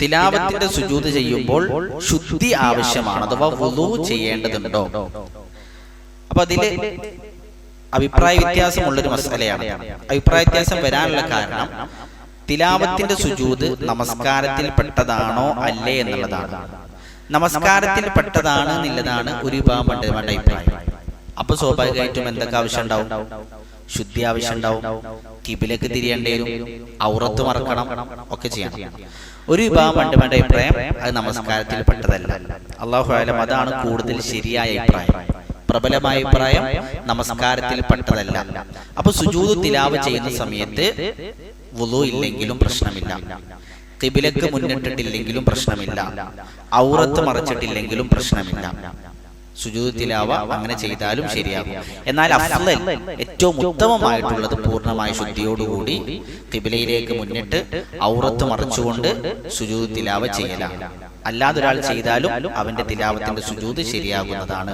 തിലാവത്തിന്റെ സുജൂത് ചെയ്യുമ്പോൾ ശുദ്ധി ആവശ്യമാണ് അഥവാ വുളു ചെയ്യേണ്ടതുണ്ടോ? അപ്പൊ അതിൽ അഭിപ്രായ വ്യത്യാസമുള്ളൊരു മസലയാണ്. അഭിപ്രായ വ്യത്യാസം വരാനുള്ള കാരണം തിലാവത്തിന്റെ സുജൂത് നമസ്കാരത്തിൽ പെട്ടതാണോ അല്ലേ എന്നുള്ളതാണ്. നമസ്കാരത്തിൽ പെട്ടതാണ് എന്നുള്ളതാണ് ഒരു വിഭാഗം പണ്ഡിതന്മാരുടെ അഭിപ്രായം. അപ്പൊ സ്വാഭാവികമായിട്ടും എന്തൊക്കെ ആവശ്യം ഉണ്ടാവും ശുദ്ധി ആവശ്യം ഉണ്ടാവും കിബിലേക്ക് തിരിയേണ്ടി വരും. ഔറത്ത് മറക്കണം. ഒക്കെ ചെയ്യണം. ഒരു വിഭാഗം പണ്ഡിതന്മാരുടെ അഭിപ്രായം അത് നമസ്കാരത്തിൽ പെട്ടതല്ല. അള്ളാഹു ആലം അതാണ് കൂടുതൽ ശരിയായ അഭിപ്രായം. പ്രബലമായ അഭിപ്രായം നമസ്കാരത്തിൽ പെട്ടതല്ല. അപ്പൊ സുജൂത് തിലാവ് ചെയ്യുന്ന സമയത്ത് വുളു ഇല്ലെങ്കിലും പ്രശ്നമില്ല. കിബിലക്ക് മുന്നിട്ടിട്ടില്ലെങ്കിലും പ്രശ്നമില്ല. ഔറത്ത് മറച്ചിട്ടില്ലെങ്കിലും പ്രശ്നമില്ല. സുജൂദ് തിലാവ അങ്ങനെ ചെയ്താലും ശരിയാകും. എന്നാൽ അഫ്ലൽ ഏറ്റവും ഉത്തമമായിട്ടുള്ളത് പൂർണമായ ശുദ്ധിയോടുകൂടി കിബിലയിലേക്ക് മുന്നിട്ട് ഔറത്ത് മറച്ചുകൊണ്ട് സുജൂതിലാവ ചെയ്യലാണ് അല്ലാതൊരാൾ ചെയ്താലും അവന്റെ തിലാവത്തിന്റെ സുജൂത് ശരിയാകുന്നതാണ്